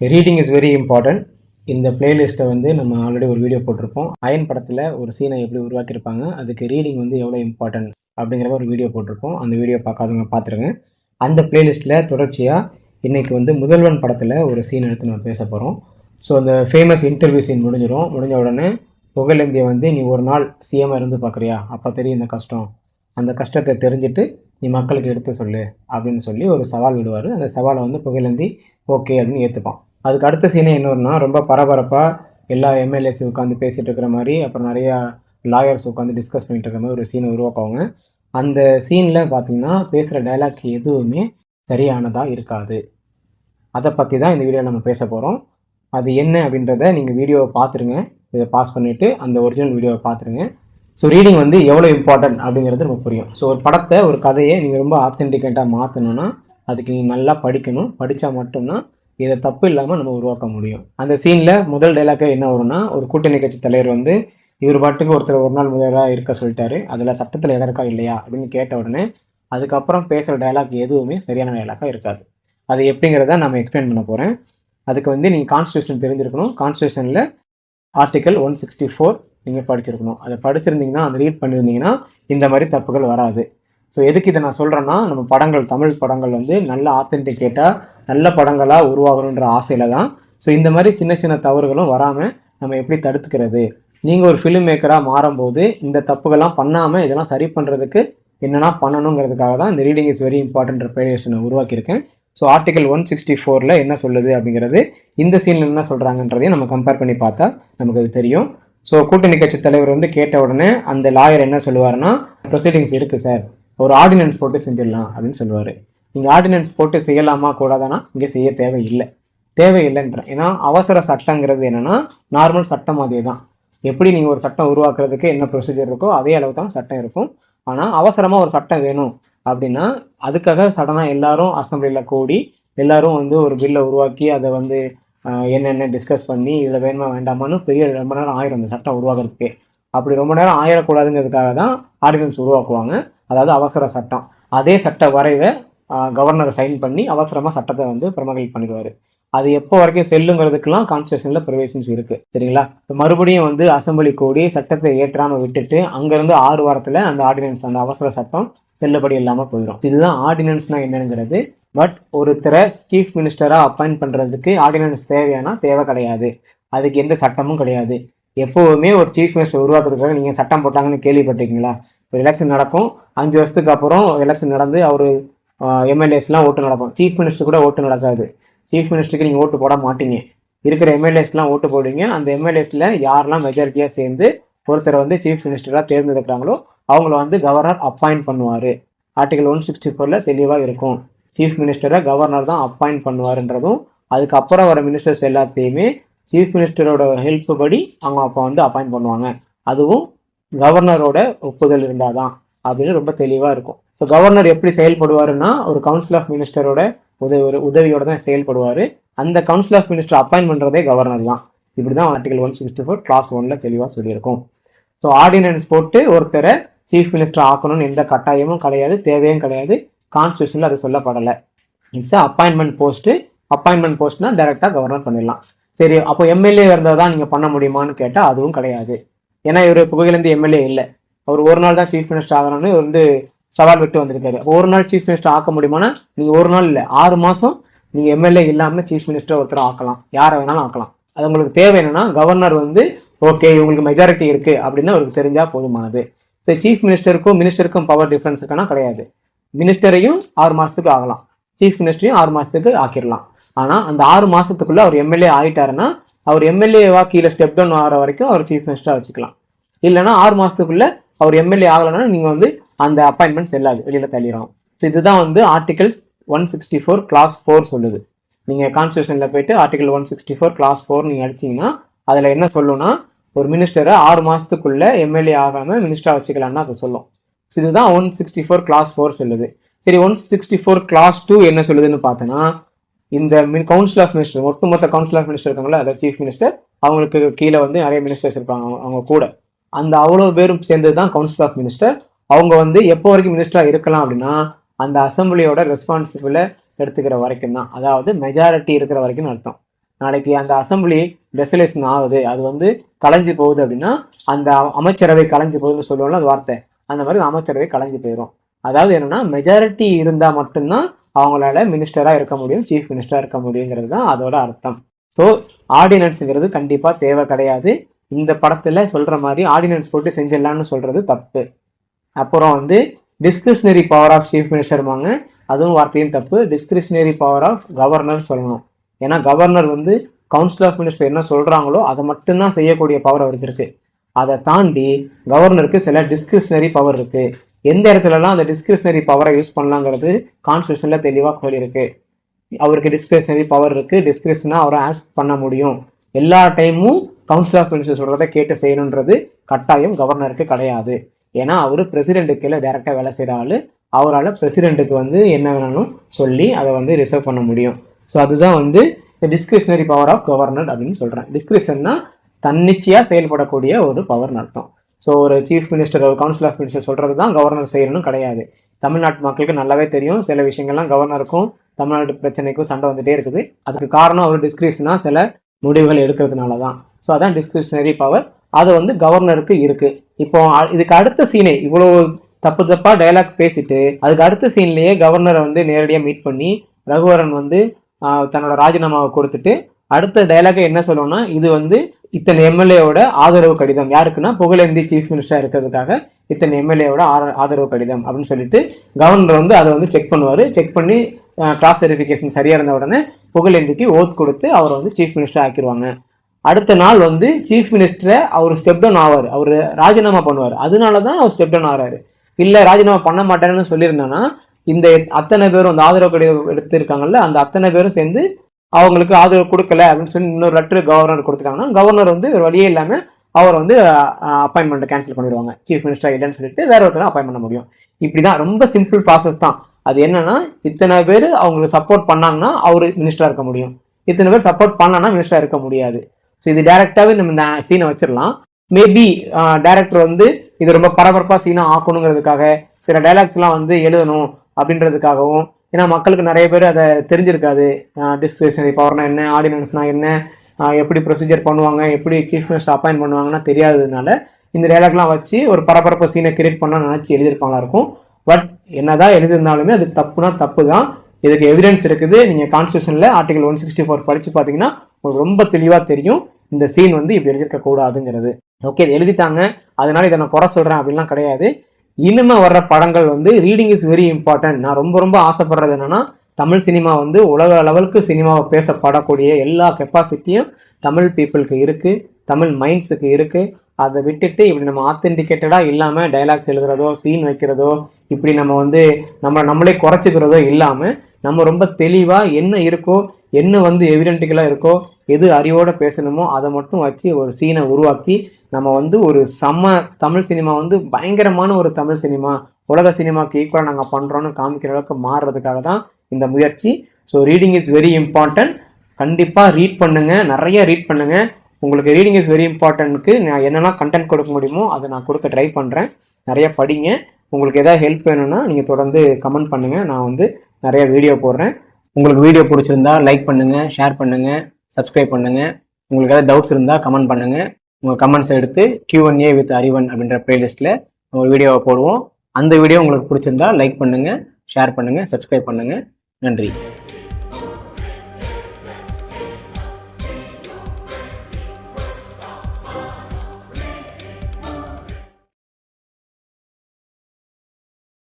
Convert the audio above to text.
Reading is very important இந்த பிளேலிஸ்ட்டை வந்து நம்ம ஆல்ரெடி ஒரு வீடியோ போட்டிருப்போம். அயன் படத்தில் ஒரு சீனை எப்படி உருவாக்கியிருப்பாங்க அதுக்கு ரீடிங் வந்து எவ்வளோ இம்பார்ட்டன்ட் அப்படிங்கிற ஒரு வீடியோ போட்டிருப்போம். அந்த வீடியோ பார்க்காதவங்க பார்த்துருங்க. அந்த பிளேலிஸ்ட்டில் தொடர்ச்சியாக இன்றைக்கி வந்து முதல்வன் படத்தில் ஒரு சீன் எடுத்து நம்ம பேச போகிறோம் ஸோ அந்த ஃபேமஸ் இன்டர்வியூ சீன் முடிஞ்சிடும் முடிஞ்ச உடனே புகழேந்தியை வந்து நீ ஒரு நாள் சிஎம்மாக இருந்து பார்க்குறியா? அப்போ தெரியும் இந்த கஷ்டம். அந்த கஷ்டத்தை தெரிஞ்சுட்டு நீ மக்களுக்கு எடுத்து சொல்லு அப்படின்னு சொல்லி ஒரு சவால் விடுவார். அந்த சவாலை வந்து புகழேந்தி ஓகே அப்படின்னு ஏற்றுப்பான் அதுக்கு அடுத்த சீனே என்னன்னா ரொம்ப பரபரப்பாக எல்லா எம்எல்ஏஸ் உட்காந்து பேசிகிட்டு இருக்கிற மாதிரி அப்புறம் நிறையா லாயர்ஸ் உட்காந்து டிஸ்கஸ் பண்ணிட்டு இருக்கிற மாதிரி ஒரு சீனை உருவாக்குவாங்க. அந்த சீனில் பார்த்தீங்கன்னா பேசுகிற டைலாக் எதுவுமே சரியானதாக இருக்காது. அதை பற்றி தான் இந்த வீடியோவில் நம்ம பேச போகிறோம் அது என்ன அப்படின்றத நீங்கள் வீடியோவை பார்த்துருங்க இதை பாஸ் பண்ணிவிட்டு அந்த ஒரிஜினல் வீடியோவை பார்த்துருங்க ஸோ ரீடிங் வந்து எவ்வளோ இம்பார்ட்டன்ட் அப்படிங்கிறது நமக்கு புரியும். ஸோ ஒரு படத்தை ஒரு கதையை நீங்கள் ரொம்ப ஆத்தென்டிகேட்டாக மாற்றணும்னா அதுக்கு நீங்கள் நல்லா படிக்கணும். படித்தா மட்டும்தான் இதை தப்பு இல்லாமல் நம்ம உருவாக்க முடியும். அந்த சீனில் முதல் டைலாக்கே என்ன வரும்னா ஒரு கூட்டணி கட்சி தலைவர் வந்து இவர் பாட்டுக்கு ஒருத்தர் ஒரு நாள் முதல்வராக இருக்க சொல்லிட்டாரு. அதில் சட்டத்தில் இடம் இருக்கா இல்லையா அப்படின்னு கேட்ட உடனே அதுக்கப்புறம் பேசுகிற டைலாக் எதுவுமே சரியான டைலாக்காக இருக்காது. அது எப்படிங்கிறத நம்ம எக்ஸ்பிளைன் பண்ண போகிறேன் அதுக்கு வந்து நீங்கள் கான்ஸ்டியூஷன் தெரிஞ்சிருக்கணும். கான்ஸ்டியூஷனில் ஆர்டிகல் ஒன் சிக்ஸ்டி ஃபோர் நீங்கள் படிச்சிருக்கணும். அதை படிச்சிருந்தீங்கன்னா அதை ரீட் பண்ணியிருந்தீங்கன்னா இந்த மாதிரி தப்புகள் வராது. ஸோ எதுக்கு இதை நான் சொல்கிறேன்னா நம்ம படங்கள் தமிழ் படங்கள் வந்து நல்ல ஆத்தென்டிகேட்டாக நல்ல படங்களாக உருவாகணுன்ற ஆசையில் தான். ஸோ இந்த மாதிரி சின்ன சின்ன தவறுகளும் வராமல் நம்ம எப்படி தடுத்துக்கிறது? நீங்கள் ஒரு ஃபிலிம் மேக்கராக மாறும்போது இந்த தப்புகள்லாம் பண்ணாமல் இதெல்லாம் சரி பண்ணுறதுக்கு என்னென்னா பண்ணணுங்கிறதுக்காக தான் இந்த ரீடிங் இஸ் வெரி இம்பார்ட்டன்ட் ப்ரேடியேஷனை உருவாக்கியிருக்கேன். ஸோ ஆர்டிகல் ஒன் சிக்ஸ்டி ஃபோரில் என்ன சொல்லுது அப்படிங்கிறது இந்த சீனில் என்ன சொல்கிறாங்கன்றதையும் நம்ம கம்பேர் பண்ணி பார்த்தா நமக்கு அது தெரியும். ஸோ கூட்டணி கட்சி தலைவர் வந்து கேட்ட உடனே அந்த லாயர் என்ன சொல்லுவார்னா ப்ரொசீடிங்ஸ் இருக்குது சார் ஒரு ஆர்டினன்ஸ் போட்டு செஞ்சிடலாம் அப்படின்னு சொல்லுவார். நீங்கள் ஆர்டினன்ஸ் போட்டு செய்யலாமா கூடாதானா இங்கே செய்ய தேவையில்லை. தேவையில்லைன்றேன். ஏன்னா அவசர சட்டங்கிறது என்னென்னா நார்மல் சட்டம் அதே தான் எப்படி நீங்கள் ஒரு சட்டம் உருவாக்குறதுக்கு என்ன ப்ரொசீஜர் இருக்கோ அதே அளவு தான் சட்டம் இருக்கும். ஆனால் அவசரமாக ஒரு சட்டம் வேணும் அப்படின்னா அதுக்காக சடனாக எல்லாரும் அசம்பிளியில் கூடி எல்லாரும் வந்து ஒரு பில்லை உருவாக்கி அதை வந்து என்னென்ன டிஸ்கஸ் பண்ணி இதில் வேணுமா வேண்டாமான்னு பெரிய ரொம்ப நேரம் ஆயிரும் அந்த சட்டம் உருவாக்குறதுக்கு. அப்படி ரொம்ப நேரம் ஆயிடக்கூடாதுங்கிறதுக்காக தான் ஆர்டினன்ஸ் உருவாக்குவாங்க. அதாவது அவசர சட்டம். அதே சட்ட வரைவை கவர்னர் சைன் பண்ணி அவசரமாக சட்டத்தை வந்து பிரமகல் பண்ணிடுவார். அது எப்போ வரைக்கும் செல்லுங்கிறதுக்கெல்லாம் கான்ஸ்டியூஷனில் ப்ரொவிஷன்ஸ் இருக்குது சரிங்களா? இப்போ மறுபடியும் வந்து அசம்பிளி கூடி சட்டத்தை ஏற்றாமல் விட்டுட்டு அங்கேருந்து ஆறு வாரத்தில் அந்த ஆர்டினன்ஸ் அந்த அவசர சட்டம் செல்லுபடி இல்லாமல் போயிடும். இதுதான் ஆர்டினன்ஸ்னால் என்னங்கிறது. பட் ஒருத்தரை சீஃப் மினிஸ்டராக அப்பாயிண்ட் பண்ணுறதுக்கு ஆர்டினன்ஸ் தேவையானா தேவை கிடையாது. அதுக்கு எந்த சட்டமும் கிடையாது. எப்போவுமே ஒரு சீஃப் மினிஸ்டர் உருவாக்குறதுக்காக நீங்கள் சட்டம் போட்டாங்கன்னு கேள்விப்பட்டிருக்கீங்களா? ஒரு எலெக்ஷன் நடக்கும். அஞ்சு வருஷத்துக்கு அப்புறம் எலெக்ஷன் நடந்து அவர் எம்எல்ஏஸ்லாம் ஓட்டு நடக்கும். சீஃப் மினிஸ்டர் கூட ஓட்டு நடக்காது. சீஃப் மினிஸ்டருக்கு நீங்கள் ஓட்டு போட மாட்டீங்க. இருக்கிற எம்எல்ஏஸ்லாம் ஓட்டு போடுவீங்க. அந்த எம்எல்ஏஸில் யாரெல்லாம் மெஜாரிட்டியாக சேர்ந்து ஒருத்தரை வந்து சீஃப் மினிஸ்டராக தேர்ந்தெடுக்கிறாங்களோ அவங்கள வந்து கவர்னர் அப்பாயிண்ட் பண்ணுவார். ஆர்டிகல் ஒன் சிக்ஸ்டி ஃபோரில் தெளிவாக இருக்கும். சீஃப் மினிஸ்டரை கவர்னர் தான் அப்பாயிண்ட் பண்ணுவாருன்றதும் அதுக்கப்புறம் வர மினிஸ்டர்ஸ் எல்லாத்தையுமே சீஃப் மினிஸ்டரோட ஹெல்ப் படி அவங்க அப்போ வந்து அப்பாயிண்ட் பண்ணுவாங்க. அதுவும் கவர்னரோட ஒப்புதல் இருந்தால் தான் அப்படின்னு ரொம்ப தெளிவாக இருக்கும். ஸோ கவர்னர் எப்படி செயல்படுவாருன்னா ஒரு கவுன்சில் ஆஃப் மினிஸ்டரோட உதவி உதவியோட தான் செயல்படுவார். அந்த கவுன்சில் ஆஃப் மினிஸ்டர் அப்பாயின் பண்ணுறதே கவர்னர் தான். இப்படி தான் article one sixty four clause ஒனில் தெளிவாக சொல்லியிருக்கும். ஸோ ஆர்டினன்ஸ் போட்டு ஒருத்தரை சீஃப் மினிஸ்டர் ஆக்கணும்னு எந்த கட்டாயமும் கிடையாது தேவையும் கிடையாது. கான்ஸ்டியூஷனில் அது சொல்லப்படலை. இட்ஸ் அப்பாயின்மெண்ட் போஸ்ட்டு அப்பாயின்மெண்ட் போஸ்ட்னா டேரெக்டாக கவர்னர் பண்ணிடலாம். சரி அப்போ எம்எல்ஏ இருந்தால் தான் நீங்கள் பண்ண முடியுமான்னு கேட்டால் அதுவும் கிடையாது. ஏன்னா இவர் புகையிலேருந்து எம்எல்ஏ இல்லை. அவர் ஒரு நாள் தான் சீஃப் மினிஸ்டர் ஆகணும்னு இவர் வந்து சவால் விட்டு வந்திருக்காரு. அப்போ ஒரு நாள் சீஃப் மினிஸ்டர் ஆக்க முடியுமானா நீங்கள் ஒரு நாள் இல்லை ஆறு மாதம் நீங்கள் எம்எல்ஏ இல்லாமல் சீஃப் மினிஸ்டர் ஒருத்தர் ஆக்கலாம். யாரை வேணாலும் ஆக்கலாம். அது உங்களுக்கு தேவை என்னன்னா கவர்னர் வந்து ஓகே இவங்களுக்கு மெஜாரிட்டி இருக்குது அப்படின்னு அவருக்கு தெரிஞ்சால் போதுமானது. சரி சீஃப் மினிஸ்டருக்கும் மினிஸ்டருக்கும் பவர் டிஃப்ரென்ஸ் இருக்கானா கிடையாது. மினிஸ்டரையும் ஆறு மாதத்துக்கு ஆகலாம். சீஃப் மினிஸ்டரையும் ஆறு மாதத்துக்கு ஆக்கிடலாம். ஆனால் அந்த ஆறு மாதத்துக்குள்ளே அவர் எம்எல்ஏ ஆகிட்டாருன்னா அவர் எம்எல்ஏவா கீழே ஸ்டெப் டவுன் ஆகிற வரைக்கும் அவர் சீஃப் மினிஸ்டராக வச்சுக்கலாம். இல்லைன்னா ஆறு மாதத்துக்குள்ளே அவர் எம்எல்ஏ ஆகலைன்னா நீங்கள் வந்து அந்த அப்பாயின்மெண்ட் செல்லாது வெளியில் தள்ளிடும் ஸோ இதுதான் வந்து article one sixty four clause four சொல்லுது. நீங்கள் கான்ஸ்டியூஷனில் போயிட்டு article one sixty four clause four நீங்கள் அடிச்சீங்கன்னா அதில் என்ன சொல்லுன்னா ஒரு மினிஸ்டரை ஆறு மாதத்துக்குள்ளே எம்எல்ஏ ஆகாமல் மினிஸ்டராக வச்சுக்கலாம்னு அதை சொல்லும். ஸோ இதுதான் one sixty four clause four சொல்லுது. சரி one sixty four clause two என்ன சொல்லுதுன்னு பார்த்தோன்னா இந்த மின் கவுன்சில் ஆஃப் மினிஸ்டர் ஒட்டுமொத்த கவுன்சில் ஆஃப் மினிஸ்டர் இருக்காங்களா அதாவது சீஃப் மினிஸ்டர் அவங்களுக்கு கீழே வந்து நிறைய மினிஸ்டர்ஸ் இருப்பாங்க அவங்க- அவங்க கூட. அந்த அவ்வளோ பேரும் சேர்ந்தது தான் கவுன்சில் ஆஃப் மினிஸ்டர் அவங்க வந்து எப்போ வரைக்கும் மினிஸ்டராக இருக்கலாம் அப்படின்னா அந்த அசம்பிளியோட ரெஸ்பான்சிபிளை எடுத்துக்கிற வரைக்கும் தான். அதாவது மெஜாரிட்டி இருக்கிற வரைக்கும் அர்த்தம். நாளைக்கு அந்த அசம்பிளி டெசலேஷன் ஆகுது அது வந்து கலைஞ்சு போகுது அப்படின்னா அந்த அமைச்சரவை கலைஞ்சு போகுதுன்னு சொல்லுவோம்ல அது வார்த்தை. அந்த மாதிரி அமைச்சரவை கலைஞ்சு போயிடும் அதாவது என்னன்னா மெஜாரிட்டி இருந்தால் மட்டும்தான் அவங்களால மினிஸ்டராக இருக்க முடியும் சீஃப் மினிஸ்டராக இருக்க முடியுங்கிறது தான் அதோட அர்த்தம். ஸோ ஆர்டினன்ஸுங்கிறது கண்டிப்பாக தேவை கிடையாது. இந்த படத்தில் சொல்கிற மாதிரி ஆர்டினன்ஸ் போட்டு செஞ்சிடலான்னு சொல்கிறது தப்பு. அப்புறம் வந்து டிஸ்கிரிஷனரி பவர் ஆஃப் சீஃப் மினிஸ்டர்வாங்க அதுவும் வார்த்தையும் தப்பு. டிஸ்கிரிஷனரி பவர் ஆஃப் கவர்னர் சொல்லணும். ஏன்னா கவர்னர் வந்து கவுன்சில் ஆஃப் மினிஸ்டர் என்ன சொல்கிறாங்களோ அதை மட்டும்தான் செய்யக்கூடிய பவர் அவருக்கு இருக்குது அதை தாண்டி கவர்னருக்கு சில டிஸ்கிரிஷனரி பவர் இருக்குது எந்த இடத்துலலாம் அந்த டிஸ்கிரிஷனரி பவரை யூஸ் பண்ணலாங்கிறது கான்ஸ்டியூஷனில் தெளிவாக சொல்லியிருக்கு. அவருக்கு டிஸ்கிரிஷனரி பவர் இருக்குது டிஸ்கிரிஷனாக அவரை ஆக்ட் பண்ண முடியும். எல்லா டைமும் கவுன்சில் ஆஃப் மினிஸ்டர் சொல்கிறத கேட்டு செய்யணுன்றது கட்டாயம் கவர்னருக்கு கிடையாது. ஏன்னா அவர் பிரசிடென்ட் கீழே டேரெக்டாக வேலை செய்கிற ஆள். அவரால் பிரசிடென்ட்டுக்கு வந்து என்ன வேணாலும் சொல்லி அதை வந்து ரிசர்வ் பண்ண முடியும். ஸோ அதுதான் வந்து டிஸ்கிரிஷனரி பவர் ஆஃப் கவர்னர் அப்படின்னு சொல்கிறேன் டிஸ்கிரிஷன்னா தன்னிச்சையாக செயல்படக்கூடிய ஒரு பவர்னு அர்த்தம். ஸோ ஒரு சீஃப் மினிஸ்டர் ஒரு கவுன்சில் ஆஃப் மினிஸ்டர் சொல்கிறது தான் கவர்னர் செய்யணும்னு கிடையாது. தமிழ்நாட்டு மக்களுக்கு நல்லாவே தெரியும். சில விஷயங்கள்லாம் கவர்னருக்கும் தமிழ்நாட்டு பிரச்சனைக்கும் சண்டை வந்துகிட்டே இருக்குது. அதுக்கு காரணம் அவர் டிஸ்கிரிஷனாக சில முடிவுகள் எடுக்கிறதுனால தான் ஸோ அதான் டிஸ்கிரிஷனரி பவர் அது வந்து கவர்னருக்கு இருக்குது இப்போ இதுக்கு அடுத்த சீனே இவ்வளோ தப்பு தப்பாக டயலாக் பேசிட்டு அதுக்கு அடுத்த சீன்லேயே கவர்னரை வந்து நேரடியாக மீட் பண்ணி ரகுவரன் வந்து தன்னோட ராஜினாமாவை கொடுத்துட்டு அடுத்த டைலாக்கை என்ன சொல்லுவோம்னா இது வந்து இத்தனை எம்எல்ஏவோட ஆதரவு கடிதம். யாருக்குன்னா புகழேந்தி சீஃப் மினிஸ்டராக இருக்கிறதுக்காக இத்தனை எம்எல்ஏவோட ஆதரவு கடிதம் அப்படின்னு சொல்லிட்டு கவர்னர் வந்து அதை வந்து செக் பண்ணுவார். செக் பண்ணி கிராஸ் வெரிஃபிகேஷன் சரியாக இருந்த உடனே புகழேந்திக்கு ஓத் கொடுத்து அவரை வந்து சீஃப் மினிஸ்டர் ஆக்கிடுவாங்க அடுத்த நாள் வந்து சீஃப் மினிஸ்டரை அவர் ஸ்டெப் டவுன் ஆவார். அவர் ராஜினாமா பண்ணுவார். அதனால தான் அவர் ஸ்டெப் டவுன் ஆகிறாரு இல்லை ராஜினாமா பண்ண மாட்டேன்னு சொல்லியிருந்தோன்னா இந்த அத்தனை பேரும் அந்த ஆதரவு கடிதம் எடுத்திருக்காங்கல்ல அந்த அத்தனை பேரும் சேர்ந்து அவங்களுக்கு ஆதரவு கொடுக்கல அப்படின்னு சொல்லி இன்னொரு லெட்டர் கவர்னர் கொடுத்துட்டாங்கன்னா கவர்னர் வந்து ஒரு வழியே இல்லாமல் அவர் வந்து அப்பாயின்மெண்ட்டை கேன்சல் பண்ணிடுவாங்க. சீஃப் மினிஸ்டர் இல்லைன்னு சொல்லிட்டு வேற ஒருத்தர் அப்பாயின் பண்ண முடியும். இப்படி தான் ரொம்ப சிம்பிள் ப்ராசஸ் தான். அது என்னன்னா இத்தனை பேர் அவங்களுக்கு சப்போர்ட் பண்ணாங்கன்னா அவர் மினிஸ்டராக இருக்க முடியும். இத்தனை பேர் சப்போர்ட் பண்ணான்னா மினிஸ்டராக இருக்க முடியாது. ஸோ இது டேரெக்டாகவே நம்ம இந்த சீனை வச்சிடலாம் மேபி டேரக்டர் வந்து இது ரொம்ப பரபரப்பாக சீனாக ஆக்கணுங்கிறதுக்காக சில டைலாக்ஸ்லாம் வந்து எழுதணும் அப்படின்றதுக்காகவும் ஏன்னா மக்களுக்கு நிறைய பேர் அதை தெரிஞ்சிருக்காது. டிஸ்கிரிப்ஷனரி பவர்னா என்ன ஆர்டினன்ஸ்னா என்ன எப்படி ப்ரொசீஜர் பண்ணுவாங்க எப்படி சீஃப் மினிஸ்டர் அப்பாயின் பண்ணுவாங்கன்னா தெரியாததுனால இந்த டைலாக்லாம் வச்சு ஒரு பரபரப்பு சீனை கிரியேட் பண்ண நினச்சி எழுதியிருப்பாங்களா இருக்கும். பட் என்னதான் எழுதியிருந்தாலுமே அது தப்புனா தப்பு தான் இதுக்கு எவிடன்ஸ் இருக்குது. நீங்கள் கான்ஸ்டியூஷனில் ஆர்டிகல் ஒன் சிக்ஸ்டி ஃபோர் படித்து பார்த்தீங்கன்னா உங்களுக்கு ரொம்ப தெளிவாக தெரியும் இந்த சீன் வந்து இப்படி எழுதியிருக்க கூடாதுங்கிறது ஓகே இது எழுதிட்டாங்க. அதனால இதை நான் குறை சொல்கிறேன் அப்படின்லாம் கிடையாது. இனிமே வர்ற படங்கள் வந்து ரீடிங் இஸ் வெரி இம்பார்ட்டன்ட் நான் ரொம்ப ரொம்ப ஆசைப்படுறது என்னன்னா தமிழ் சினிமா வந்து உலக லெவலுக்கு சினிமாவை பேசப்படக்கூடிய எல்லா கெப்பாசிட்டியும் தமிழ் பீப்புளுக்கு இருக்குது தமிழ் மைண்ட்ஸுக்கு இருக்குது அதை விட்டுட்டு இப்படி நம்ம ஆத்தென்டிகேட்டடாக இல்லாமல் டைலாக்ஸ் எழுதுறதோ சீன் வைக்கிறதோ இப்படி நம்ம வந்து நம்ம நம்மளே குறைச்சிக்கிறதோ இல்லாமல் நம்ம ரொம்ப தெளிவாக என்ன இருக்கோ என்ன வந்து எவிடென்டிக்கலாக இருக்கோ எது அறிவோட பேசணுமோ அதை மட்டும் வச்சு ஒரு சீனை உருவாக்கி நம்ம வந்து ஒரு செம்ம தமிழ் சினிமா வந்து பயங்கரமான ஒரு தமிழ் சினிமா உலக சினிமாக்கு ஈக்குவலாக நாங்கள் பண்ணுறோன்னு காமிக்கிற அளவுக்கு மாறுறதுக்காக தான் இந்த முயற்சி. So reading is very important கண்டிப்பாக ரீட் பண்ணுங்கள் நிறைய ரீட் பண்ணுங்கள் உங்களுக்கு ரீடிங் இஸ் வெரி இம்பார்ட்டன்ட்க்கு நான் என்னெல்லாம் கண்டென்ட் கொடுக்க முடியுமோ அதை நான் கொடுக்க ட்ரை பண்ணுறேன் நிறைய படிங்க. உங்களுக்கு எதாவது ஹெல்ப் வேணும்னா நீங்கள் தொடர்ந்து கமெண்ட் பண்ணுங்கள் நான் வந்து நிறைய வீடியோ போடுறேன். உங்களுக்கு வீடியோ பிடிச்சிருந்தா லைக் பண்ணுங்கள் ஷேர் பண்ணுங்கள் சப்ஸ்கிரைப் பண்ணுங்கள் உங்களுக்கு ஏதாவது டவுட்ஸ் இருந்தால் கமெண்ட் பண்ணுங்கள் உங்கள் கமெண்ட்ஸ் எடுத்து கியூஎன்ஏ வித் அறிவன் அப்படின்ற பிளேலிஸ்ட்டில் ஒரு வீடியோவை போடுவோம். அந்த வீடியோ உங்களுக்கு பிடிச்சிருந்தா லைக் பண்ணுங்கள் ஷேர் பண்ணுங்கள் சப்ஸ்கிரைப் பண்ணுங்கள் நன்றி.